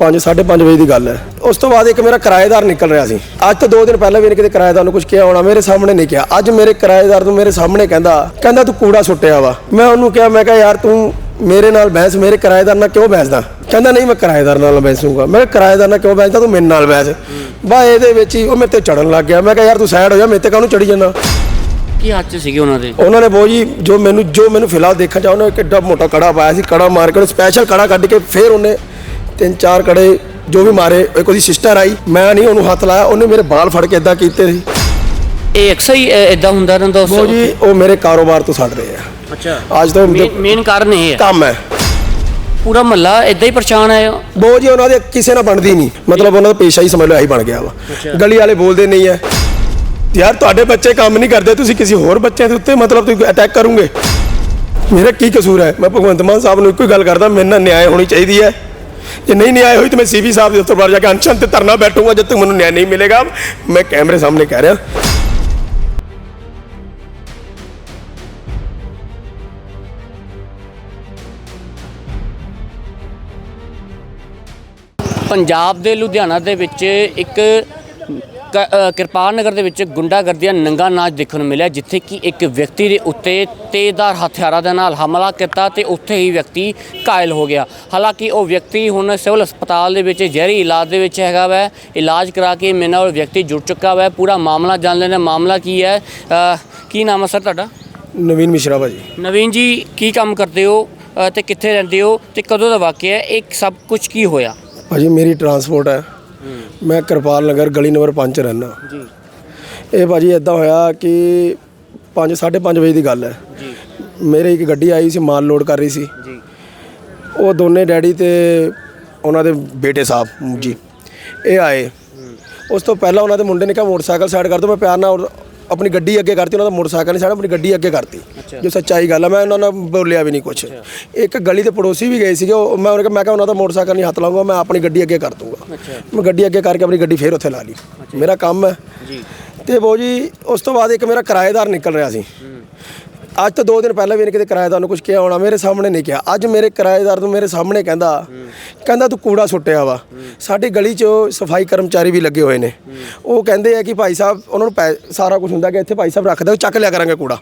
5 5:30 ਵਜੇ ਦੀ ਗੱਲ ਹੈ। ਉਸ ਤੋਂ ਬਾਅਦ ਇੱਕ ਮੇਰਾ ਕਿਰਾਏਦਾਰ ਨਿਕਲ ਰਿਹਾ ਸੀ। ਅੱਜ ਤੋਂ 2 ਦਿਨ ਪਹਿਲਾਂ ਵੀ ਇਹਨੇ ਕਿਤੇ ਕਿਰਾਏਦਾਰ ਨੂੰ ਕੁਝ ਕਿਹਾ ਹੋਣਾ ਮੇਰੇ ਸਾਹਮਣੇ ਨਹੀਂ ਕਿਹਾ। ਅੱਜ ਮੇਰੇ ਕਿਰਾਏਦਾਰ ਨੂੰ ਮੇਰੇ ਸਾਹਮਣੇ ਕਹਿੰਦਾ ਕਹਿੰਦਾ ਤੂੰ ਕੂੜਾ ਸੁੱਟਿਆ ਵਾ। ਮੈਂ ਉਹਨੂੰ ਕਿਹਾ ਮੈਂ ਕਿਹਾ ਯਾਰ ਤੂੰ ਮੇਰੇ ਨਾਲ ਬਹਿਸ ਮੇਰੇ ਕਿਰਾਏਦਾਰ ਨਾਲ ਕਿਉਂ ਬਹਿਸਦਾ? ਕਹਿੰਦਾ ਨਹੀਂ ਮੈਂ ਕਿਰਾਏਦਾਰ ਨਾਲ ਬਹਿਸੂਗਾ। ਮੈਂ ਕਿਰਾਏਦਾਰ ਨਾਲ ਕਿਉਂ ਬਹਿਸਦਾ? ਤੂੰ ਮੇਰੇ ਨਾਲ ਬਹਿਸ। ਬਾ ਇਹਦੇ ਵਿੱਚ ਹੀ ਉਹ ਮੇਰੇ ਤੇ ਚੜਨ ਲੱਗ ਗਿਆ। ਮੈਂ ਕਿਹਾ ਯਾਰ ਤੂੰ ਸਾਈਡ ਹੋ ਜਾ ਮੇਰੇ ਤੇ ਕਾਹਨੂੰ ਚੜੀ ਜਾਂਦਾ? ਕੀ ਹੱਥ ਸੀਗੇ ਉਹਨਾਂ ਦੇ? ਉਹਨਾਂ ਨੇ ਬੋ ਜੀ ਮੈਨੂੰ ਜੋ ਮੈਨੂੰ ਫਿਲਹਾਲ ਦੇਖਣ ਚ ਉਹਨੇ ਕਿੱਡਾ ਮੋਟਾ ਕੜਾ ਪਾਇਆ ਸੀ ਕੜਾ ਮਾਰ ਕੇ ਸਪੈਸ਼ਲ ਕੜਾ ਕੱਢ ਕੇ ਫਿਰ ਉਹਨੇ ਤਿੰਨ ਚਾਰ ਕੜੇ ਜੋ ਵੀ ਮਾਰੇ ਇੱਕ ਉਹਦੀ ਸਿਸਟਰ ਆਈ ਮੈਂ ਨਹੀਂ ਉਹਨੂੰ ਹੱਥ ਲਾਇਆ ਉਹਨੇ ਮੇਰੇ ਬਾਲ ਫੜ ਕੇ ਇਦਾਂ ਕੀਤੇ ਸੀ। ਇਹ ਅਕਸਰ ਹੀ ਇਦਾਂ ਹੁੰਦਾ ਰਹਿੰਦਾ ਉਸ ਬੋ ਜੀ ਉਹ ਮੇਰੇ ਕਾਰੋਬਾਰ ਤੋਂ ਛੱਡ ਰਹੇ ਆ। ਅੱਛਾ। ਅੱਜ ਤੋਂ ਮੇਨ ਕਾਰਨ ਇਹ ਹੈ? ਕੰਮ ਹੈ। ਪੂਰਾ ਮਹੱਲਾ ਇਦਾਂ ਹੀ ਪਰੇਸ਼ਾਨ ਹੈ ਬੋ ਜੀ ਉਹਨਾਂ ਦੇ ਕਿਸੇ ਨਾਲ ਬਣਦੀ ਨਹੀਂ। ਮਤਲਬ ਉਹਨਾਂ ਦਾ ਪੇਸ਼ਾ ਹੀ ਸਮਝ ਲਓ ਇਹੀ ਬਣ ਗਿਆ ਵਾ। ਗਲੀ ਵਾਲੇ ਬੋਲਦੇ ਨਹੀਂ ਐ ਯਾਰ ਤੁਹਾਡੇ ਬੱਚੇ ਕੰਮ ਨਹੀਂ ਕਰਦੇ ਤੁਸੀਂ ਕਿਸੇ ਹੋਰ ਬੱਚਿਆਂ ਦੇ ਉੱਤੇ ਮਤਲਬ ਤੁਸੀਂ ਅਟੈਕ ਕਰੋਗੇ? ਮੇਰਾ ਕੀ ਕਸੂਰ ਹੈ? ਮੈਂ ਭਗਵੰਤ ਮਾਨ ਸਾਹਿਬ ਨੂੰ ਇੱਕੋ ਹੀ ਗੱਲ ਕਰਦਾ ਮੇਰੇ ਨਾਲ ਨਿਆਂ ਹੋਣੀ ਚਾਹੀਦੀ ਹੈ। ਜੇ ਨਹੀਂ ਨਿਆਂ ਹੋਈ ਤਾਂ ਮੈਂ ਸੀਵੀ ਸਾਹਿਬ ਦੇ ਦਫ਼ਤਰ ਬਾਹਰ ਜਾ ਕੇ ਅਨਸ਼ਨ ਤੇ ਧਰਨਾ ਬੈਠੂੰਗਾ, ਜਦ ਤੱਕ ਮੈਨੂੰ ਨਿਆਂ ਨਹੀਂ ਮਿਲੇਗਾ। ਮੈਂ ਕੈਮਰੇ ਸਾਹਮਣੇ ਕਹਿ ਰਿਹਾ। ਪੰਜਾਬ ਦੇ ਲੁਧਿਆਣਾ ਦੇ ਵਿੱਚ ਇੱਕ ਕਿਰਪਾਨ ਨਗਰ ਦੇ ਵਿੱਚ ਗੁੰਡਾਗਰਦੀ ਦਾ ਨੰਗਾ ਨਾਚ ਦੇਖਣ ਨੂੰ ਮਿਲਿਆ ਜਿੱਥੇ ਕਿ ਇੱਕ ਵਿਅਕਤੀ ਦੇ ਉੱਤੇ ਤੇਜ਼ਧਾਰ ਹਥਿਆਰਾਂ ਦੇ ਨਾਲ ਹਮਲਾ ਕੀਤਾ ਤੇ ਉੱਥੇ ਹੀ ਵਿਅਕਤੀ ਘਾਇਲ ਹੋ ਗਿਆ। ਹਾਲਾਂਕਿ ਉਹ ਵਿਅਕਤੀ ਹੁਣ ਸਿਵਲ ਹਸਪਤਾਲ ਦੇ ਵਿੱਚ ਜ਼ਹਿਰੀ ਇਲਾਜ ਦੇ ਵਿੱਚ ਹੈਗਾ ਵੈ। ਇਲਾਜ ਕਰਾ ਕੇ ਮੇਰੇ ਨਾਲ ਉਹ ਵਿਅਕਤੀ ਜੁੜ ਚੁੱਕਾ ਵੈ। ਪੂਰਾ ਮਾਮਲਾ ਜਾਣ ਲੈਣਾ ਮਾਮਲਾ ਕੀ ਹੈ? ਕੀ ਨਾਮ ਹੈ ਸਰ ਤੁਹਾਡਾ? ਨਵੀਨ ਮਿਸ਼ਰਾ ਭਾਜੀ। ਨਵੀਨ ਜੀ ਕੀ ਕੰਮ ਕਰਦੇ ਹੋ? ਤੇ ਕਿੱਥੇ ਰਹਿੰਦੇ ਹੋ? ਤੇ ਕਦੋਂ ਦਾ ਵਾਕਿਆ ਹੈ? ਇਹ ਸਭ ਕੁਝ ਕੀ ਹੋਇਆ? ਭਾਜੀ ਮੇਰੀ ਟਰਾਂਸਪੋਰਟ ਹੈ। ਮੈਂ ਕਿਰਪਾਲ ਨਗਰ ਗਲੀ ਨੰਬਰ 5 ਚ ਰਹਿੰਦਾ। ਜੀ। ਇਹ ਭਾਜੀ ਇਦਾਂ ਹੋਇਆ ਕਿ 5 5:30 ਵਜੇ ਦੀ ਗੱਲ ਹੈ। ਜੀ। ਮੇਰੇ ਇੱਕ ਗੱਡੀ ਆਈ ਸੀ ਮਾਲ ਲੋਡ ਕਰ ਰਹੀ ਸੀ। ਜੀ। ਉਹ ਦੋਨੇ ਡੈਡੀ ਤੇ ਉਹਨਾਂ ਦੇ ਬੇਟੇ ਸਾਹਿਬ ਜੀ। ਇਹ ਆਏ। ਉਸ ਤੋਂ ਪਹਿਲਾਂ ਉਹਨਾਂ ਦੇ ਮੁੰਡੇ ਨੇ ਕਿਹਾ ਮੋਟਰਸਾਈਕਲ ਸਾਈਡ ਕਰ ਦਿਓ ਮੈਂ ਪਿਆਰ ਨਾਲ ਆਪਣੀ ਗੱਡੀ ਅੱਗੇ ਕਰਤੀ ਉਹਨਾਂ ਦਾ ਮੋਟਰਸਾਈਕਲ ਨਹੀਂ ਸਾਈਡ ਆਪਣੀ ਗੱਡੀ ਅੱਗੇ ਕਰਤੀ। ਜੋ ਸੱਚਾਈ ਗੱਲ ਹੈ ਮੈਂ ਉਹਨਾਂ ਨਾਲ ਬੋਲਿਆ ਵੀ ਨਹੀਂ ਕੁਝ ਇੱਕ ਗਲੀ ਦੇ ਪੜੋਸੀ ਵੀ ਗਏ ਸੀਗੇ ਉਹ ਮੈਂ ਉਹਨਾਂ ਕਿਹਾ ਮੈਂ ਕਿਹਾ ਉਹਨਾਂ ਦਾ ਮੋਟਰਸਾਈਕਲ ਨਹੀਂ ਹੱਥ ਲਾਉਂਗਾ ਮੈਂ ਆਪਣੀ ਗੱਡੀ ਅੱਗੇ ਕਰ ਦੂੰਗਾ ਮੈਂ ਗੱਡੀ ਅੱਗੇ ਕਰਕੇ ਆਪਣੀ ਗੱਡੀ ਫੇਰ ਉੱਥੇ ਲਾ ਲਈ। ਮੇਰਾ ਕੰਮ ਹੈ। ਜੀ। ਤੇ ਬੋ ਜੀ ਉਸ ਤੋਂ ਬਾਅਦ ਇੱਕ ਮੇਰਾ ਕਿਰਾਏਦਾਰ ਨਿਕਲ ਰਿਹਾ ਸੀ। ਅੱਜ ਤੋਂ 2 ਦਿਨ ਪਹਿਲਾਂ ਵੀ ਇਹਨੇ ਕਿਤੇ ਕਿਰਾਏਦਾਰ ਨੂੰ ਕੁਝ ਕਿਹਾ ਹੋਣਾ ਮੇਰੇ ਸਾਹਮਣੇ ਨਹੀਂ ਕਿਹਾ। ਅੱਜ ਮੇਰੇ ਕਿਰਾਏਦਾਰ ਨੂੰ ਮੇਰੇ ਸਾਹਮਣੇ ਕਹਿੰਦਾ ਕਹਿੰਦਾ ਤੂੰ ਕੂੜਾ ਸੁੱਟਿਆ ਵਾ। ਸਾਡੀ ਗਲੀ 'ਚ ਸਫ਼ਾਈ ਕਰਮਚਾਰੀ ਵੀ ਲੱਗੇ ਹੋਏ ਨੇ। ਉਹ ਕਹਿੰਦੇ ਆ ਕਿ ਭਾਈ ਸਾਹਿਬ ਉਹਨਾਂ ਨੂੰ ਸਾਰਾ ਕੁਝ ਹੁੰਦਾ ਕਿ ਇੱਥੇ ਭਾਈ ਸਾਹਿਬ ਰੱਖ ਦਿਓ ਚੱਕ ਲਿਆ ਕਰਾਂਗੇ ਕੂੜਾ।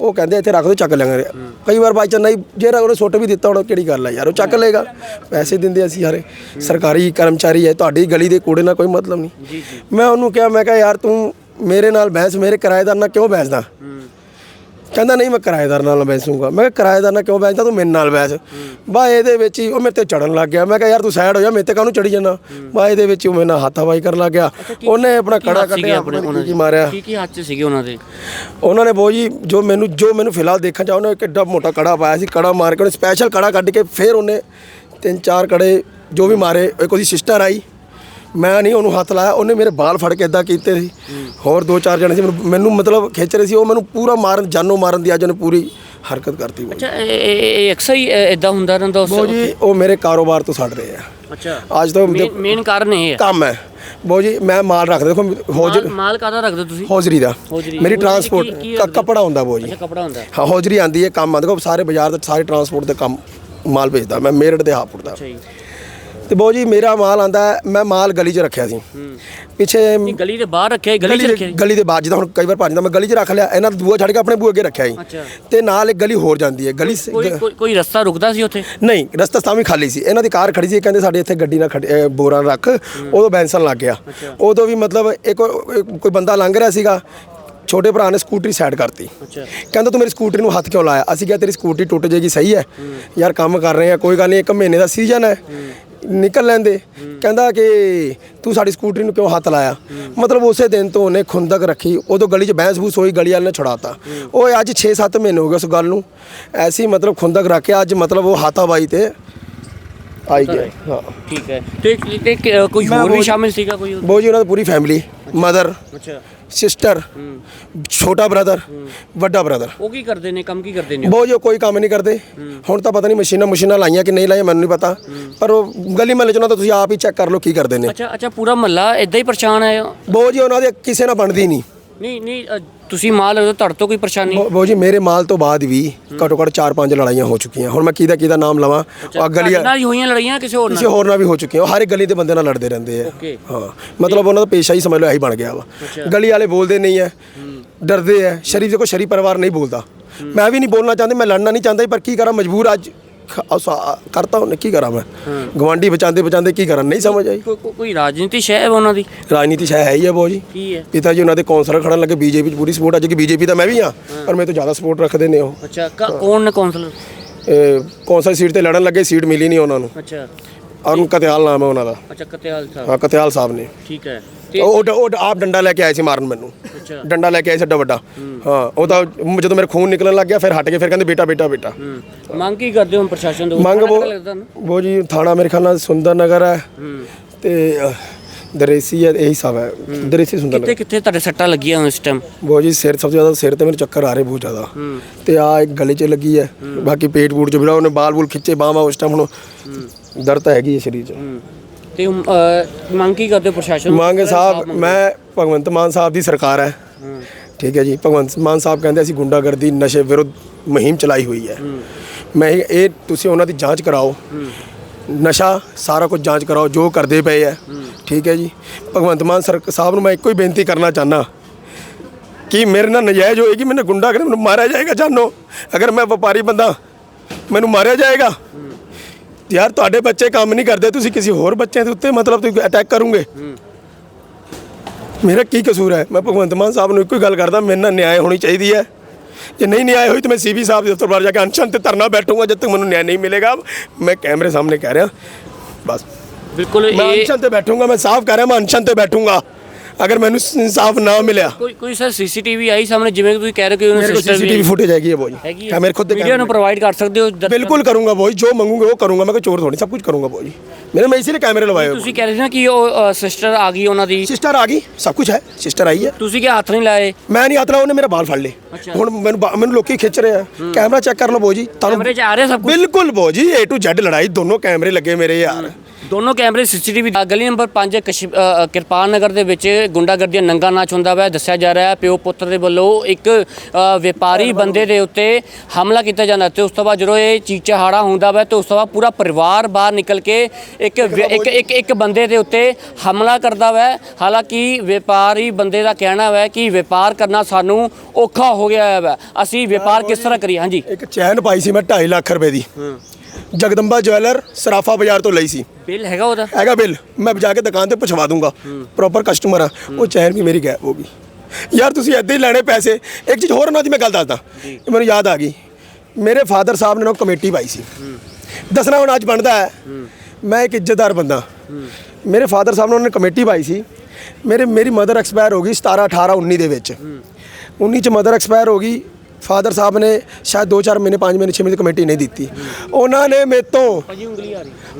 ਉਹ ਕਹਿੰਦੇ ਇੱਥੇ ਰੱਖ ਦਿਓ ਚੱਕ ਲਿਆਂਗੇ। ਕਈ ਵਾਰ ਬਾਈ ਚਾਂਸ ਨਹੀਂ ਜੇ ਉਹਨੇ ਸੁੱਟ ਵੀ ਦਿੱਤਾ ਹੁਣ ਕਿਹੜੀ ਗੱਲ ਹੈ ਯਾਰ ਉਹ ਚੱਕ ਲਏਗਾ। ਪੈਸੇ ਦਿੰਦੇ ਅਸੀਂ ਹਾਰੇ ਸਰਕਾਰੀ ਕਰਮਚਾਰੀ ਹੈ ਤੁਹਾਡੀ ਗਲੀ ਦੇ ਕੂੜੇ ਨਾਲ ਕੋਈ ਮਤਲਬ ਨਹੀਂ। ਮੈਂ ਉਹਨੂੰ ਕਿਹਾ ਮੈਂ ਕਿਹਾ ਯਾਰ ਤੂੰ ਮੇਰੇ ਨਾਲ ਬਹਿਸ ਮੇਰੇ ਕਿਰਾਏਦਾਰ ਨਾਲ ਕਿਉਂ ਬਹਿਸਦਾ? ਕਹਿੰਦਾ ਨਹੀਂ ਮੈਂ ਕਿਰਾਏਦਾਰ ਨਾਲ ਬਹਿਸੂਗਾ ਮੈਂ ਕਿਹਾ ਕਿਰਾਏਦਾਰ ਨਾਲ ਕਿਉਂ ਬਹਿਸਦਾ ਤੂੰ ਮੇਰੇ ਨਾਲ ਬਹਿਸ ਬਾ ਇਹਦੇ ਵਿੱਚ ਹੀ ਉਹ ਮੇਰੇ ਤੇ ਚੜਨ ਲੱਗ ਗਿਆ। ਮੈਂ ਕਿਹਾ ਯਾਰ ਤੂੰ ਸਾਈਡ ਹੋ ਜਾ ਮੇਰੇ ਤੇ ਕਾਹਨੂੰ ਚੜੀ ਜਾਂਦਾ? ਬਾ ਇਹਦੇ ਵਿੱਚ ਹੀ ਉਹ ਮੇਰੇ ਨਾਲ ਹੱਥਾਵਾਈ ਕਰਨ ਲੱਗ ਗਿਆ। ਉਹਨੇ ਆਪਣਾ ਕੜਾ ਕੱਢਿਆ ਆਪਣੇ ਕੀ ਮਾਰਿਆ? ਕੀ ਕੀ ਹੱਥ ਸੀਗੇ ਉਹਨਾਂ ਦੇ? ਉਹਨਾਂ ਨੇ ਬੋ ਜੀ ਜੋ ਮੈਨੂੰ ਜੋ ਮੈਨੂੰ ਫਿਲਹਾਲ ਦੇਖਣ ਚ ਉਹਨੇ ਕਿੱਡਾ ਮੋਟਾ ਕੜਾ ਪਾਇਆ ਸੀ ਕੜਾ ਮਾਰ ਕੇ ਉਹਨੇ ਸਪੈਸ਼ਲ ਕੜਾ ਕੱਢ ਕੇ ਫਿਰ ਉਹਨੇ ਤਿੰਨ ਚਾਰ ਕੜੇ ਜੋ ਵੀ ਮਾਰੇ ਇੱਕ ਉਹਦੀ ਸਿਸਟਰ ਆਈ ਮੈਂ ਨਹੀਂ ਉਹਨੂੰ ਹੱਥ ਲਾਇਆ ਉਹਨੇ ਮੇਰੇ ਬਾਲ ਫੜ ਕੇ ਇਦਾਂ ਕੀਤੇ ਸੀ। ਹੋਰ ਦੋ ਚਾਰ ਜਣੇ ਸੀ ਮੈਨੂੰ- ਮੈਨੂੰ ਮਤਲਬ ਖਿੱਚ ਰਹੇ ਸੀ ਉਹ ਮੈਨੂੰ ਪੂਰਾ ਮਾਰਨ ਜਾਨੋਂ ਮਾਰਨ ਦੀ ਅੱਜ ਉਹਨੇ ਪੂਰੀ ਹਰਕਤ ਕਰਤੀ ਬੋ ਅੱਛਾ ਇਹ- ਇਹ ਇਹ ਅਕਸਰ ਹੀ ਇਦਾਂ ਹੁੰਦਾ ਰਹਿੰਦਾ ਉਸ ਬੋ ਜੀ ਉਹ ਮੇਰੇ ਕਾਰੋਬਾਰ ਤੋਂ ਛੱਡ ਰਹੇ ਆ। ਅੱਛਾ। ਅੱਜ ਤੋਂ ਮੇਨ ਕਾਰਨ ਇਹ ਹੈ ਕੰਮ ਹੈ। ਬੋ ਜੀ ਮੈਂ ਮਾਲ ਰੱਖਦਾ ਦੇਖੋ ਹੌਜ ਮਾਲ- ਮਾਲ ਕਾਹਦਾ ਰੱਖਦੇ ਤੁਸੀਂ? ਹੌਜਰੀ ਦਾ। ਹੌਜਰੀ। ਮੇਰੀ ਹੌਜਰੀ ਟਰਾਂਸਪੋਰਟ ਕੀ- ਕੀ ਕ- ਰੱਖਦੇ? ਕੱਪੜਾ ਹੁੰਦਾ ਬੋ ਜੀ। ਅੱਛਾ ਕਪੜਾ ਹੁੰਦਾ। ਹਾਂ ਹੌਜਰੀ ਆਂਦੀ ਹੈ ਕੰਮ ਆਂਦਾ ਦੇਖੋ ਸਾਰੇ ਬਾਜ਼ਾਰ ਦੇ ਸਾਰੇ ਟਰਾਂਸਪੋਰਟ ਦੇ ਕੰਮ ਮਾਲ ਭੇਜਦਾ ਮੈਂ ਮੇਰਠ ਦੇ ਹਾਪੁਰ ਦਾ। ਅੱਛਾ ਜੀ। ਤੇ ਬੋ ਜੀ ਮੇਰਾ ਮਾਲ ਆਂਦਾ ਮੈਂ ਮਾਲ ਗਲੀ 'ਚ ਰੱਖਿਆ ਸੀ। ਪਿੱਛੇ ਗਲੀ ਦੇ ਬਾਹਰ ਰੱਖਿਆ ਗਲੀ 'ਚ ਰੱਖਿਆ? ਗਲੀ ਦੇ ਬਾਅਦ ਜਿੱਦਾਂ ਹੁਣ ਕਈ ਵਾਰ ਭੱਜ ਜਾਂਦਾ ਮੈਂ ਗਲੀ 'ਚ ਰੱਖ ਲਿਆ ਇਹਨਾਂ ਦਾ ਬੂਆ ਛੱਡ ਕੇ ਆਪਣੇ ਬੂਏ ਅੱਗੇ ਰੱਖਿਆ ਅੱਛਾ। ਸੀ ਤੇ ਨਾਲ ਇੱਕ ਗਲੀ ਹੋਰ ਜਾਂਦੀ ਹੈ ਗਲੀ ਸ- ਕੋਈ ਕੋਈ- ਕੋਈ ਰਸਤਾ ਰੁਕਦਾ ਸੀ ਉੱਥੇ? ਨਹੀਂ ਰਸਤਾ ਤਾਂ ਵੀ ਖਾਲੀ ਸੀ। ਇਹਨਾਂ ਦੀ ਕਾਰ ਖੜੀ ਸੀ ਕਹਿੰਦੇ ਸਾਡੇ ਇੱਥੇ ਗੱਡੀ ਨਾ ਖੜੀ ਅਹ ਬੋਰਾ ਰੱਖ ਉਦੋਂ ਬੈਂਸਨ ਲੱਗ ਗਿਆ। ਉਦੋਂ ਵੀ ਮਤਲਬ ਇੱਕ ਇੱਕ ਕੋਈ ਬੰਦਾ ਲੰਘ ਰਿਹਾ ਸੀਗਾ ਛੋਟੇ ਭਰਾ ਨੇ ਸਕੂਟਰੀ ਸਾਈਡ ਕਰਤੀ। ਅੱਛਾ। ਕਹਿੰਦਾ ਤੂੰ ਮੇਰੀ ਸਕੂਟਰੀ ਨੂੰ ਹੱਥ ਕਿਉਂ ਲਾਇਆ? ਅਸੀਂ ਕਿਹਾ ਤੇਰੀ ਸਕੂਟਰੀ ਟੁੱਟ ਜਾਏਗੀ ਸਹੀ ਹੈ। ਯਾਰ ਕੰਮ ਕਰ ਰਹੇ ਆ ਕੋਈ ਗੱਲ ਨਹੀਂ ਇੱਕ ਮਹੀਨੇ ਦਾ ਸੀਜ਼ਨ ਹੈ। ਨਿਕਲ ਲੈਂਦੇ। ਕਹਿੰਦਾ ਕਿ ਤੂੰ ਸਾਡੀ ਸਕੂਟਰੀ ਨੂੰ ਕਿਉਂ ਹੱਥ ਲਾਇਆ? ਮਤਲਬ ਉਸੇ ਦਿਨ ਤੋਂ ਉਹਨੇ ਖੁੰਦਕ ਰੱਖੀ ਉਦੋਂ ਗਲੀ 'ਚ ਬਹਿਸ ਬੂਸ ਹੋਈ ਗਲੀ ਵਾਲੇ ਨੇ ਛੁਡਾਤਾ। ਉਹ ਅੱਜ 6-7 ਮਹੀਨੇ ਹੋ ਗਏ ਉਸ ਗੱਲ ਨੂੰ। ਐਸੀ ਮਤਲਬ ਖੁੰਦਕ ਰੱਖ ਕੇ ਅੱਜ ਮਤਲਬ ਉਹ ਹਾਥਾਬਾਈ ਤੇ ਆਈ ਗਿਆ ਹਾਂ। ਠੀਕ ਹੈ। ਤੇ ਤੇ ਕਿ- ਕੋਈ ਮੈਂ ਹੋਰ ਵੀ ਉਹ- ਸ਼ਾਮਿਲ ਸੀਗਾ ਕੋਈ ਬਹੁਤ ਜੀ ਉਹਨਾਂ ਦੀ ਪੂਰੀ ਫੈਮਿਲੀ ਮਦਰ ਅੱਛਾ। ਸਿਸਟਰ ਛੋਟਾ ਬ੍ਰਦਰ ਵੱਡਾ ਬ੍ਰਦਰ ਉਹ ਕੀ ਕਰਦੇ ਨੇ ਕੰਮ ਕੀ ਕਰਦੇ ਨੇ? ਬਹੁਤ ਜੋ ਕੋਈ ਕੰਮ ਨਹੀਂ ਕਰਦੇ। ਹੁਣ ਤਾਂ ਪਤਾ ਨਹੀਂ ਮਸ਼ੀਨਾਂ ਮਸ਼ੀਨਾਂ ਲਾਈਆਂ ਕਿ ਨਹੀਂ ਲਾਈਆਂ ਮੈਨੂੰ ਨਹੀਂ ਪਤਾ। ਪਰ ਉਹ ਗਲੀ ਮਹੱਲੇ ਚ ਉਹਨਾਂ ਤੋਂ ਤੁਸੀਂ ਆਪ ਹੀ ਚੈੱਕ ਕਰ ਲਓ ਕੀ ਕਰਦੇ ਨੇ। ਅੱਛਾ ਅੱਛਾ ਪੂਰਾ ਮਹੱਲਾ ਇਦਾਂ ਹੀ ਪਰੇਸ਼ਾਨ ਹੈ? ਬਹੁਤ ਜੀ ਉਹਨਾਂ ਦੇ ਕਿਸੇ ਨਾਲ ਬਣਦੀ ਨਹੀਂ। ਨਹੀਂ ਨਹੀਂ ਅ, ਤੁਸੀਂ ਮਾਲ ਲਓ ਤੁਹਾਡੇ ਤੋਂ ਕੋਈ ਪਰੇਸ਼ਾਨੀ? ਬੋ ਜੀ ਮੇਰੇ ਮਾਲ ਤੋਂ ਬਾਅਦ ਵੀ ਘੱਟੋ ਘੱਟ 4-5 ਲੜਾਈਆਂ ਹੋ ਚੁੱਕੀਆਂ। ਹੁਣ ਮੈਂ ਕਿਹਦਾ ਕਿਹਦਾ ਨਾਮ ਲਵਾਂ? ਆ ਗਲੀ ਤੁਹਾਡੇ ਨਾਲ ਹੀ ਹੋਈਆਂ ਲੜਾਈਆਂ ਕਿਸੇ ਹੋਰ ਕਿਸੇ ਨਾਲ? ਹੋਰ ਨਾਲ ਵੀ ਹੋ ਚੁੱਕੀਆਂ। ਉਹ ਹਰ ਇੱਕ ਗਲੀ ਦੇ ਬੰਦੇ ਨਾਲ ਲੜਦੇ ਰਹਿੰਦੇ ਆ। ਹਾਂ। ਮਤਲਬ ਉਹਨਾਂ ਦਾ ਪੇਸ਼ਾ ਹੀ ਸਮਝ ਲਓ ਇਹੀ ਬਣ ਗਿਆ ਵਾ। ਗਲੀ ਵਾਲੇ ਬੋਲਦੇ ਨਹੀਂ ਐ। ਡਰਦੇ ਐ। ਸ਼ਰੀਫ ਦੇਖੋ ਸ਼ਰੀਫ ਪਰਿਵਾਰ ਨਹੀਂ ਬੋਲਦਾ। ਮੈਂ ਵੀ ਨਹੀਂ ਬੋਲਣਾ ਚਾਹੁੰਦਾ ਮੈਂ ਲੜਨਾ ਨਹੀਂ ਚਾਹੁੰਦਾ ਪਰ ਕੀ ਕਰਾਂ? ਮਜਬੂਰ ਅੱਜ। ਕਰਤਾ ਉਹਨੇ ਕੀ ਕਰਾਂ ਮੈਂ? ਗਵਾਂਢੀ ਬਚਾਉਂਦੇ ਬਚਾਉਂਦੇ ਕੀ ਕਰਾਂ? ਨਹੀਂ ਸਮਝ ਆਈ। ਕੋਈ ਰਾਜਨੀਤੀ ਸ਼ੈ ਹੈ ਉਹਨਾਂ ਦੀ? ਰਾਜਨੀਤੀ ਸ਼ਾਇਦ ਹੈ ਹੀ ਹੈ ਬੋ ਜੀ। ਕੀ ਹੈ? ਪਿਤਾ ਜੀ ਉਹਨਾਂ ਦੇ ਕੌਂਸਲਰ ਖੜਨ ਲੱਗੇ ਬੀਜੇਪੀ 'ਚ ਪੂਰੀ ਸਪੋਰਟ ਅੱਜ ਕਿ ਬੀਜੇਪੀ ਦਾ ਮੈਂ ਵੀ ਹਾਂ ਪਰ ਮੇਰੇ ਤੋਂ ਜ਼ਿਆਦਾ ਸਪੋਰਟ ਰੱਖਦੇ ਨੇ ਉਹ। ਅੱਛਾ ਕ- ਕੌਣ ਨੇ ਕਾਉਂਸਲਰ ਇਹ ਕੌਂਸਲ ਸੀਟ ਤੇ ਲੜਨ ਲੱਗੇ ਸੀਟ ਮਿਲੀ ਨਹੀਂ ਉਹਨਾਂ ਨੂੰ। ਅੱਛਾ। ਅਰੁਣ ਕਤਿਆਲ ਨਾਮ ਹੈ ਉਹਨਾਂ ਦਾ। ਅੱਛਾ ਕਤਿਆਲ ਸਾਹਿਬ। ਹਾਂ ਕਤਿਆਲ ਸਾਹਿਬ ਨੇ। ਠੀਕ ਹੈ। ਤੇ ਉਹ ਉਹ- ਉਹ ਆਪ ਡੰਡਾ ਲੈ ਕੇ ਆਏ ਸੀ ਮਾਰਨ ਮੈਨੂੰ। ਅੱਛਾ। ਡੰਡਾ ਲੈ ਕੇ ਆਏ ਸੀ ਏਡਾ ਵੱਡਾ। ਹਾਂ। ਉਹ ਤਾਂ ਜਦੋਂ ਮੇਰੇ ਖੂਨ ਨਿਕਲਣ ਲੱਗ ਗਿਆ ਫਿਰ ਹਟ ਕੇ ਫਿਰ ਕਹਿੰਦੇ ਬੇਟਾ ਬੇਟਾ ਬੇਟਾ। ਹੂੰ। ਮੰਗ ਕੀ ਕਰਦੇ ਹੋ ਹੁਣ ਪ੍ਰਸ਼ਾਸਨ ਤੋਂ? ਮੰਗ ਉਹ ਲੱਗਦਾ ਨਾ ਉਹ ਜੀ ਥਾਣਾ ਮੇਰੇ ਖਿਆਲ ਨਾਲ ਸੁੰਦਰ ਨਗਰ ਹੈ। ਹੂੰ। ਤੇ ਅਹ, ਦਰੇਸੀ ਹੈ ਇਹੀ ਸਭ ਹੈ। ਦਰੇਸੀ ਸੁੰਦਰ ਕਿੱਥੇ ਨਗਰ। ਕਿੱਥੇ ਤੁਹਾਡੇ ਸੱਟਾਂ ਲੱਗੀਆਂ ਇਸ ਟਾਈਮ ਉਹ ਜੀ ਸਿਰ ਸਭ ਤੋਂ ਜ਼ਿਆਦਾ ਸਿਰ ਤੇ ਮੇਰੇ ਚੱਕਰ ਆ ਰਹੇ ਬਹੁਤ ਜ਼ਿਆਦਾ। ਤੇ ਆ ਇੱਕ ਗਲੇ 'ਚ ਲੱਗੀ ਹੈ। ਬਾਕੀ ਪੇਟ ਪੂਟ 'ਚ ਵੀ ਉਹਨੇ ਬਾਲ ਬੂਲ ਖਿੱਚੇ ਬਾਹਾਂ ਉਸ ਟਾਈਮ ਹੁਣ ਦਰਦ ਤਾਂ ਹੈਗੀ ਹੈ ਸਰੀਰ 'ਚ। ਤੇ ਹੁਣ, ਮੰਗ ਕੀ ਕਰਦੇ ਹੋ ਪ੍ਰਸ਼ਾਸਨ ਤੋਂ? ਮੰਗ ਸਾਹਿਬ? ਮੈਂ ਭਗਵੰਤ ਮਾਨ ਸਾਹਿਬ ਦੀ ਸਰਕਾਰ ਹੈ। ਹੂੰ। ਠੀਕ ਹੈ ਜੀ ਭਗਵੰਤ ਮਾਨ ਸਾਹਿਬ ਕਹਿੰਦੇ ਅਸੀਂ ਗੁੰਡਾਗਰਦੀ ਨਸ਼ੇ ਵਿਰੁੱਧ ਮੁਹਿੰਮ ਚਲਾਈ ਹੋਈ ਹੈ। ਮੈਂ ਇਹ ਇਹ ਤੁਸੀਂ ਉਹਨਾਂ ਦੀ ਜਾਂਚ ਕਰਾਓ। ਨਸ਼ਾ ਸਾਰਾ ਕੁਝ ਜਾਂਚ ਕਰਾਓ ਜੋ ਕਰਦੇ ਪਏ ਹੈ। ਠੀਕ ਹੈ ਜੀ। ਭਗਵੰਤ ਮਾਨ ਸਰ ਸਾਹਿਬ ਨੂੰ ਮੈਂ ਇੱਕੋ ਹੀ ਬੇਨਤੀ ਕਰਨਾ ਚਾਹਨਾ ਕਿ ਮੇਰੇ ਨਾਲ ਨਜਾਇਜ਼ ਹੋਏਗੀ ਮੈਨੂੰ ਗੁੰਡਾਗਰਦੀ ਮੈਨੂੰ ਮਾਰਿਆ ਜਾਏਗਾ ਜਾਨੋ। ਅਗਰ ਮੈਂ ਵਪਾਰੀ ਬੰਦਾ ਮੈਨੂੰ ਮਾਰਿਆ ਜਾਏਗਾ। ਯਾਰ ਤੁਹਾਡੇ ਬੱਚੇ ਕੰਮ ਨਹੀਂ ਕਰਦੇ ਤੁਸੀਂ ਕਿਸੇ ਹੋਰ ਬੱਚਿਆਂ ਦੇ ਉੱਤੇ ਮਤਲਬ ਤੁਸੀਂ ਅਟੈਕ ਕਰੋਗੇ। ਮੇਰਾ ਕੀ ਕਸੂਰ ਹੈ? ਮੈਂ ਭਗਵੰਤ ਮਾਨ ਸਾਹਿਬ ਨੂੰ ਇੱਕੋ ਹੀ ਗੱਲ ਕਰਦਾ ਮੇਰੇ ਨਾਲ ਨਿਆਂ ਹੋਣੀ ਚਾਹੀਦੀ ਹੈ। ਜੇ ਨਹੀਂ ਨਿਆਂ ਹੋਈ ਤਾਂ ਮੈਂ ਸੀਬੀ ਸਾਹਿਬ ਦੇ ਦਫ਼ਤਰ ਬਾਹਰ ਜਾ ਕੇ ਅਨਸ਼ਨ ਤੇ ਧਰਨਾ ਬੈਠੂੰਗਾ ਜਦ ਤੱਕ ਮੈਨੂੰ ਨਿਆਂ ਨਹੀਂ ਮਿਲੇਗਾ। ਮੈਂ ਕੈਮਰੇ ਸਾਹਮਣੇ ਕਹਿ ਰਿਹਾ ਬਸ। ਬਿਲਕੁਲ ਮੈਂ ਇਹ ਅਨਸ਼ਨ ਤੇ ਬੈਠੂੰਗਾ ਮੈਂ ਸਾਫ਼ ਕਹਿ ਰਿਹਾ ਮੈਂ ਅਨਸ਼ਨ ਤੇ ਬੈਠੂੰਗਾ। ਅਗਰ ਮੈਨੂੰ ਇਨਸਾਫ ਨਾ ਮਿਲਿਆ। ਕੋਈ ਕੋਈ ਸਰ ਸੀਸੀਟੀਵੀ ਆਈ ਸਾਹਮਣੇ ਜਿਵੇਂ ਕਿ ਤੁਸੀਂ ਕਹਿ ਰਹੇ ਹੋ ਕਿ ਉਹਨਾਂ ਮੇਰੇ ਕੋਲ ਸਿਸਟਰ ਸੀਸੀਟੀਵੀ ਫੁਟੇਜ ਹੈਗੀ ਹੈ ਬੋਝ। ਹੈਗੀ ਹੈ। ਮੇਰੇ ਖੁਦ ਦੇ ਵੀਡੀਓ ਨੂੰ ਪ੍ਰੋਵਾਈਡ ਕਰ ਸਕਦੇ ਹੋ ਦ- ਬਿਲਕੁਲ ਕਰੂੰਗਾ ਬੋਝ ਜੋ ਮੰਗੂਗੇ ਉਹ ਕਰੂੰਗਾ ਮੈਂ ਕੋਈ ਚੋਰ ਥੋੜੀ ਸਭ ਕੁਝ ਕਰੂੰਗਾ ਬੋਝ। ਮੇਰੇ ਮੈਂ ਇਸੇ ਲਈ ਕੈਮਰੇ ਲਵਾਏ ਹੋਏ ਤੁਸੀਂ ਕਹਿ ਰਹੇ ਸੀ ਨਾ ਕਿ ਉਹ ਸਿਸਟਰ ਆ ਗਈ ਉਹਨਾਂ ਦੀ। ਸਿਸਟਰ ਆ ਗਈ ਸਭ ਕੁਝ ਹੈ ਸਿਸਟਰ ਆਈ ਹੈ। ਤੁਸੀਂ ਕਿ ਹੱਥ ਨਹੀਂ ਲਾਏ? ਮੈਂ ਨਹੀਂ ਆਤਲਾ ਉਹਨੇ ਮੇਰਾ ਬਾਲ ਫੜ ਲਏ। ਅੱਛਾ। ਹੁਣ ਮੈਨੂੰ ਬਾ- ਮੈਨੂੰ ਲੋਕੀ ਖਿੱਚ ਰਹੇ ਆ। ਕੈਮਰਾ ਚੈੱਕ ਕਰ ਲਓ ਬੋ ਜੀ ਕੈਮਰੇ 'ਚ ਆ ਰਿਹਾ ਸਭ ਕੁਝ ਬਿਲਕੁਲ ਬੋ ਜੀ A to Z ਲੜਾਈ ਦੋਨੋਂ ਕੈਮਰੇ ਲੱਗੇ ਮੇਰੇ ਯਾਰ। ਦੋਨੋਂ ਕੈਮਰੇ ਸੀਸੀਟੀਵੀ ਗਲੀ ਨੰਬਰ 5 ਕਿਰਪਾਨ ਨਗਰ ਦੇ ਵਿੱਚ ਗੁੰਡਾਗਰਦੀ ਨੰਗਾ ਨਾਚ ਹੁੰਦਾ ਵਾ ਦੱਸਿਆ ਜਾ ਰਿਹਾ ਹੈ। ਪਿਓ ਪੁੱਤਰ ਦੇ ਵੱਲੋਂ ਇੱਕ ਵਪਾਰੀ ਬੰਦੇ ਦੇ ਉੱਤੇ ਹਮਲਾ ਕੀਤਾ ਜਾਂਦਾ ਤੇ ਉਸ ਤੋਂ ਬਾਅਦ ਜਦੋਂ ਇਹ ਚੀਚਹਾੜਾ ਹੁੰਦਾ ਵਾ ਤੇ ਉਸ ਤੋਂ ਬਾਅਦ ਪੂਰਾ ਪਰਿਵਾਰ ਬਾਹਰ ਨਿਕਲ ਕੇ ਇੱਕ ਇੱਕ ਇੱਕ ਇੱਕ ਬੰਦੇ ਦੇ ਉੱਤੇ ਹਮਲਾ ਕਰਦਾ ਵਾ ਹਾਲਾਂਕਿ ਵਪਾਰੀ ਬੰਦੇ ਦਾ ਕਹਿਣਾ ਵਾ ਕਿ ਵਪਾਰ ਕਰਨਾ ਸਾਨੂੰ ਔਖਾ ਹੋ ਗਿਆ ਵਾ ਅਸੀਂ ਵਪਾਰ ਕਿਸ ਤਰ੍ਹਾਂ ਕਰੀਏ? ਹਾਂਜੀ। ਇੱਕ ਚੈਨ ਪਾਈ ਸੀ ਮੈਂ 2.5 ਲੱਖ ਰੁਪਏ ਦੀ। ਜਗਦੰਬਾ ਜਵੈਲਰ ਸਰਾਫਾ ਬਾਜ਼ਾਰ ਤੋਂ ਲਈ ਸੀ। ਬਿੱਲ ਹੈਗਾ ਉਹਦਾ? ਹੈਗਾ ਬਿੱਲ। ਮੈਂ ਜਾ ਕੇ ਦੁਕਾਨ ਤੇ ਪੁੱਛਵਾ ਦੂੰਗਾ। ਪ੍ਰੋਪਰ ਕਸਟਮਰ ਆ। ਉਹ ਚੈਨ ਵੀ ਮੇਰੀ ਗਾਇਬ ਹੋ ਗਈ। ਯਾਰ ਤੁਸੀਂ ਏਦਾਂ ਹੀ ਲੈਣੇ ਪੈਸੇ। ਇੱਕ ਚੀਜ਼ ਹੋਰ ਉਹਨਾਂ ਦੀ ਮੈਂ ਗੱਲ ਦੱਸਦਾ। ਇਹ ਮੈਨੂੰ ਯਾਦ ਆ ਗਈ। ਮੇਰੇ ਫਾਦਰ ਸਾਹਿਬ ਨੇ ਨਾ ਕਮੇਟੀ ਪਾਈ ਸੀ। ਦੱਸਣਾ ਹੁਣ ਅੱਜ ਬਣਦਾ ਹੈ। ਮੈਂ ਇੱਕ ਇੱਜ਼ਤਦਾਰ ਬੰਦਾ। ਮੇਰੇ ਫਾਦਰ ਸਾਹਿਬ ਨੇ ਉਹਨਾਂ ਨੇ ਕਮੇਟੀ ਪਾਈ ਸੀ। ਮੇਰੇ ਮੇਰੀ ਮਦਰ ਐਕਸਪਾਇਰ ਹੋ ਗਈ 17 18 19 ਦੇ ਵਿੱਚ। 19 ਚ ਮਦਰ ਐਕਸਪਾਇਰ ਹੋ ਗਈ। ਫਾਦਰ ਸਾਹਿਬ ਨੇ ਸ਼ਾਇਦ 2-4 ਮਹੀਨੇ 5 ਮਹੀਨੇ 6 ਮਹੀਨੇ ਦੀ ਕਮੇਟੀ ਨਹੀਂ ਦਿੱਤੀ। ਉਹਨਾਂ ਨੇ ਮੇਰੇ ਤੋਂ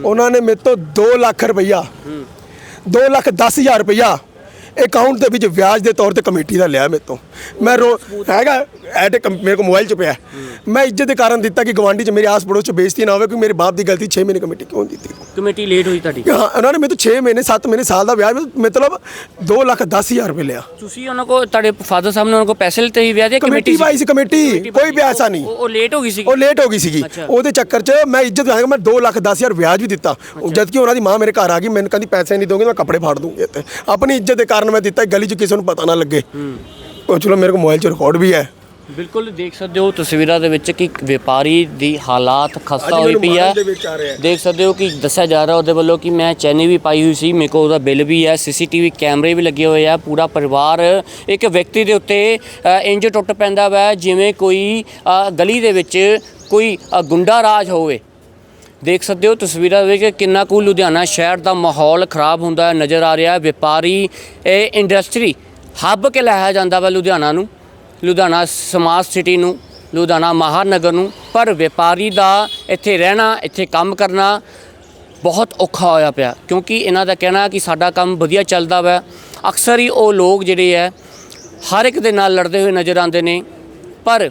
ਉਹਨਾਂ ਨੇ ਮੇਰੇ ਤੋਂ 2 ਲੱਖ ਰੁਪਈਆ 2 ਲੱਖ 10 ਹਜ਼ਾਰ ਰੁਪਈਆ ਅਕਾਊਂਟ ਦੇ ਵਿੱਚ ਵਿਆਜ ਦੇ ਤੌਰ ਤੇ ਕਮੇਟੀ ਦਾ ਲਿਆ ਮੇਰੇ ਤੋਂ। ਮੈਂ ਰੋ ਹੈਗਾ ਐਟ ਮੇਰੇ ਕੋਲ ਮੋਬਾਈਲ ਚ ਪਿਆ। ਮੈਂ ਇੱਜ਼ਤ ਦੇ ਕਾਰਨ ਦਿੱਤਾ ਕਿ ਗਵਾਂਢੀ ਚ ਮੇਰੇ ਆਸ ਪੜੋਸ ਚ ਬੇਇੱਜ਼ਤੀ ਨਾ ਹੋਵੇ ਕਿ ਮੇਰੇ ਬਾਪ ਦੀ ਗਲਤੀ 6 ਮਹੀਨੇ ਕਮੇਟੀ ਕਿਉਂ ਦਿੱਤੀ। ਕਮੇਟੀ ਲੇਟ ਹੋਈ ਤੁਹਾਡੀ? ਹਾਂ ਉਹਨਾਂ ਨੇ ਮੇਰੇ ਤੋਂ 6 ਮਹੀਨੇ 7 ਮਹੀਨੇ ਸਾਲ ਦਾ ਵਿਆਜ ਮਤਲਬ 2 ਲੱਖ 10 ਹਜ਼ਾਰ ਰੁਪਏ ਲਿਆ। ਤੁਸੀਂ ਉਹਨਾਂ ਕੋ ਤੁਹਾਡੇ ਫਾਦਰ ਸਾਹਿਬ ਨੇ ਉਹਨਾਂ ਕੋ ਪੈਸੇ ਲਿੱਤੇ ਸੀ ਵਿਆਹ ਦੇ ਕਮੇਟੀ ਸੀ? ਕਮੇਟੀ। ਕੋਈ ਪੈਸਾ ਨਹੀਂ। ਉਹ ਲੇਟ ਹੋ ਗਈ ਸੀ ਉਹ ਲੇਟ ਹੋ ਗਈ ਸੀਗੀ। ਉਹਦੇ ਚੱਕਰ 'ਚ ਮੈਂ ਇੱਜ਼ਤ ਕਰਾਂਗਾ ਮੈਂ 2 ਲੱਖ 10 ਹਜ਼ਾਰ ਵਿਆਜ ਵੀ ਦਿੱਤਾ। ਜਦ ਕਿ ਉਹਨਾਂ ਦੀ ਮਾਂ ਮੇਰੇ ਘਰ ਆ ਗਈ ਮੈਨੂੰ ਕਹਿੰਦੀ ਪੈਸੇ ਨਹੀਂ ਦੋਗੇ ਮੈਂ ਕੱਪੜੇ ਫਾੜ ਦੂੰਗੀ ਆਪਣੀ ਇੱਜ਼ਤ ਦੇ ਕਾਰਨ ਮੈਂ ਦਿੱਤਾ ਗਲੀ 'ਚ ਕਿਸੇ ਨੂੰ ਪਤਾ ਨਾ ਲੱਗੇ। ਉਹ ਚਲੋ ਮੇਰੇ ਕੋਲ ਮੋਬਾਈਲ 'ਚ ਰਿਕਾਰਡ ਵੀ ਹੈ। ਬਿਲਕੁਲ ਦੇਖ ਸਕਦੇ ਹੋ ਤਸਵੀਰਾਂ ਦੇ ਵਿੱਚ ਕਿ ਵਪਾਰੀ ਦੀ ਹਾਲਾਤ ਖਸਤਾ ਹੋਈ ਪਈ ਆ। ਦੇਖ ਸਕਦੇ ਹੋ ਕਿ ਦੱਸਿਆ ਜਾ ਰਿਹਾ ਉਹਦੇ ਵੱਲੋਂ ਕਿ ਮੈਂ ਚੈਨੀ ਵੀ ਪਾਈ ਹੋਈ ਸੀ ਮੇਰੇ ਕੋਲ ਉਹਦਾ ਬਿੱਲ ਵੀ ਹੈ ਸੀਸੀਟੀਵੀ ਕੈਮਰੇ ਵੀ ਲੱਗੇ ਹੋਏ ਆ ਪੂਰਾ ਪਰਿਵਾਰ ਇੱਕ ਵਿਅਕਤੀ ਦੇ ਉੱਤੇ ਇੰਜ ਟੁੱਟ ਪੈਂਦਾ ਵਾ ਜਿਵੇਂ ਕੋਈ ਗਲੀ ਦੇ ਵਿੱਚ ਕੋਈ ਗੁੰਡਾ ਰਾਜ ਹੋਵੇ। ਦੇਖ ਸਕਦੇ ਹੋ ਤਸਵੀਰਾਂ ਵਿੱਚ ਕਿੰਨਾ ਕੁ ਲੁਧਿਆਣਾ ਸ਼ਹਿਰ ਦਾ ਮਾਹੌਲ ਖਰਾਬ ਹੁੰਦਾ ਨਜ਼ਰ ਆ ਰਿਹਾ ਵਪਾਰੀ, ਇਹ ਇੰਡਸਟਰੀ ਹੱਬ ਕੇ ਲਾਇਆ ਜਾਂਦਾ ਵਾ ਲੁਧਿਆਣਾ ਨੂੰ, ਲੁਧਿਆਣਾ ਸਮਾਰਟ ਸਿਟੀ ਨੂੰ, ਲੁਧਿਆਣਾ ਮਹਾਨਗਰ ਨੂੰ। ਪਰ ਵਪਾਰੀ ਦਾ ਇੱਥੇ ਰਹਿਣਾ, ਇੱਥੇ ਕੰਮ ਕਰਨਾ ਬਹੁਤ ਔਖਾ ਹੋਇਆ ਪਿਆ, ਕਿਉਂਕਿ ਇਹਨਾਂ ਦਾ ਕਹਿਣਾ ਕਿ ਸਾਡਾ ਕੰਮ ਵਧੀਆ ਚੱਲਦਾ ਵਾ। ਅਕਸਰ ਹੀ ਉਹ ਲੋਕ ਜਿਹੜੇ ਹੈ, ਹਰ ਇੱਕ ਦੇ ਨਾਲ ਲੜਦੇ ਹੋਏ ਨਜ਼ਰ ਆਉਂਦੇ ਨੇ। ਪਰ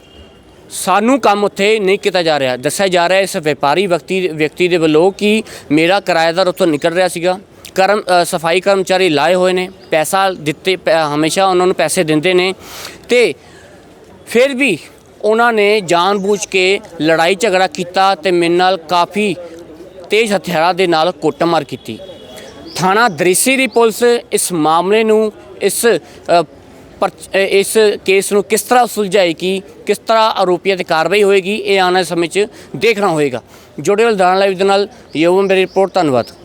ਸਾਨੂੰ ਕੰਮ ਉੱਥੇ ਨਹੀਂ ਕੀਤਾ ਜਾ ਰਿਹਾ। ਦੱਸਿਆ ਜਾ ਰਿਹਾ ਇਸ ਵਪਾਰੀ ਵਿਅਕਤੀ ਵਿਅਕਤੀ ਦੇ ਵੱਲੋਂ ਕਿ ਮੇਰਾ ਕਿਰਾਏਦਾਰ ਉੱਥੋਂ ਨਿਕਲ ਰਿਹਾ ਸੀਗਾ। ਕਰਮ ਸਫ਼ਾਈ ਕਰਮਚਾਰੀ ਲਾਏ ਹੋਏ ਨੇ, ਪੈਸਾ ਦਿੱਤੇ, ਪੈ- ਹਮੇਸ਼ਾ ਉਹਨਾਂ ਨੂੰ ਪੈਸੇ ਦਿੰਦੇ ਨੇ ਤੇ ਫਿਰ ਵੀ ਉਹਨਾਂ ਨੇ ਜਾਣਬੁੱਝ ਕੇ ਲੜਾਈ ਝਗੜਾ ਕੀਤਾ ਤੇ ਮੇਰੇ ਨਾਲ ਕਾਫੀ ਤੇਜ਼ ਹਥਿਆਰਾਂ ਦੇ ਨਾਲ ਕੁੱਟਮਾਰ ਕੀਤੀ। ਥਾਣਾ ਦ੍ਰਿਸ਼ੀ ਦੀ ਪੁਲਿਸ ਇਸ ਮਾਮਲੇ ਨੂੰ, ਇਸ ਅ, ਪਰਚ- ਇਸ ਕੇਸ ਨੂੰ ਕਿਸ ਤਰ੍ਹਾਂ ਸੁਲਝਾਏਗੀ ਕਿਸ ਤਰ੍ਹਾਂ ਆਰੋਪੀਆਂ ਤੇ ਕਾਰਵਾਈ ਹੋਏਗੀ ਇਹ ਆਉਣ ਵਾਲੇ ਸਮੇਂ 'ਚ ਦੇਖਣਾ ਹੋਏਗਾ। ਜੁੜੇ ਹੋਏ ਦਾਣਾ ਲਾਈਵ ਦੇ ਨਾਲ ਯੋਵਮ ਮੇਰੀ ਰਿਪੋਰਟ ਧੰਨਵਾਦ।